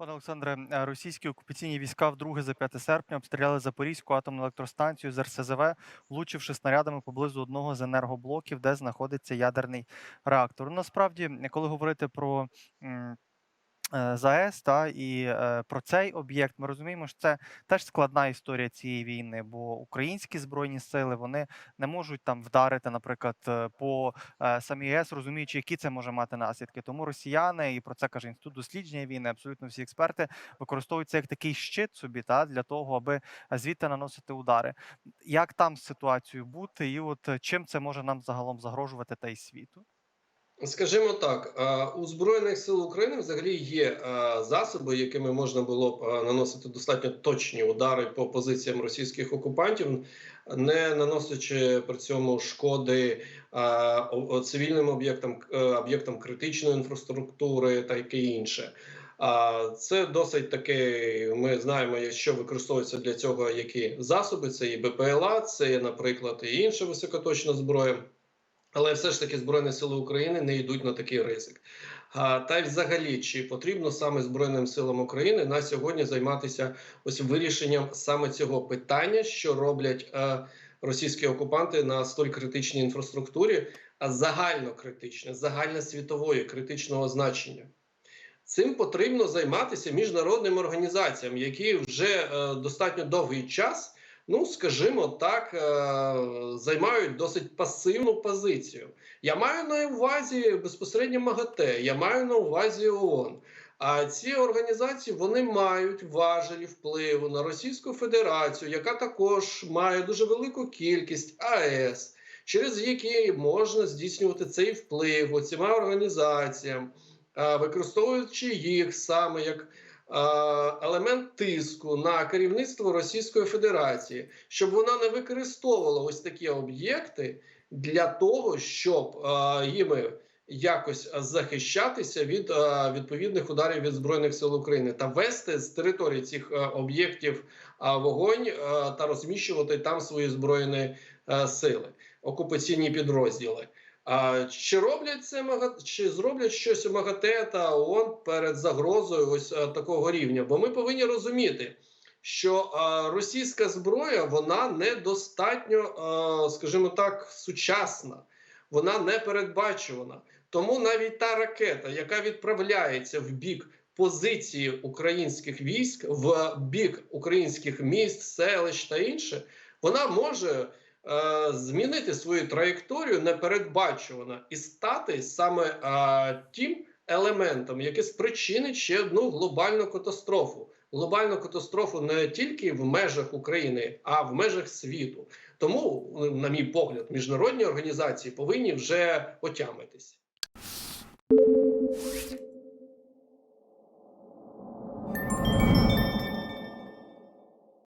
Пане Олександре, е, російські окупаційні війська вдруге за 5 серпня обстріляли Запорізьку атомну електростанцію з РСЗВ, влучивши снарядами поблизу одного з енергоблоків, де знаходиться ядерний реактор. Насправді, коли говорити про ЗАЕС та і е, про цей об'єкт, ми розуміємо, що це теж складна історія цієї війни, бо українські збройні сили вони не можуть там вдарити, наприклад, е, по е, самій ЄС, розуміючи, які це може мати наслідки. Тому росіяни, і про це каже інститут дослідження війни, абсолютно всі експерти використовують це як такий щит собі, та для того, аби е, звідти наносити удари. Як там з ситуацією бути, і от е, чим це може нам загалом загрожувати та й світу? Скажімо так, е, у збройних сил України взагалі є е, засоби, якими можна було б е, наносити достатньо точні удари по позиціям російських окупантів, не наносячи при цьому шкоди цивільним об'єктам, об'єктам критичної інфраструктури та таке інше. А це досить таки. Ми знаємо, що використовується для цього які засоби. Це і БПЛА, це, наприклад, і інша високоточна зброя. Але все ж таки Збройні Сили України не йдуть на такий ризик. А, та й взагалі, чи потрібно саме Збройним силам України на сьогодні займатися ось вирішенням саме цього питання, що роблять е, російські окупанти на столь критичній інфраструктурі, а загально критичне, загальносвітової критичного значення. Цим потрібно займатися міжнародним організаціям, які вже е, достатньо довгий час ну скажімо так, е, займають досить пасивну позицію. Я маю на увазі безпосередньо МАГАТЕ, я маю на увазі ООН. А ці організації вони мають важелі впливу на Російську Федерацію, яка також має дуже велику кількість АЕС, через які можна здійснювати цей вплив оціма організаціям, е, використовуючи їх саме як елемент тиску на керівництво Російської Федерації, щоб вона не використовувала ось такі об'єкти для того, щоб е, їми якось захищатися від е, відповідних ударів від збройних сил України та вести з території цих е, об'єктів е, вогонь е, та розміщувати там свої збройні е, сили, окупаційні підрозділи. А чи роблять це чи зроблять щось МАГАТЕ та ООН перед загрозою ось е, такого рівня? Бо ми повинні розуміти, що е, російська зброя вона недостатньо, е, скажімо так, сучасна, вона не передбачувана. Тому навіть та ракета, яка відправляється в бік позиції українських військ, в бік українських міст, селищ та інше, вона може змінити свою траєкторію непередбачувано і стати саме е, тим елементом, який спричинить ще одну глобальну катастрофу. Глобальну катастрофу не тільки в межах України, а в межах світу. Тому, на мій погляд, міжнародні організації повинні вже отямитись.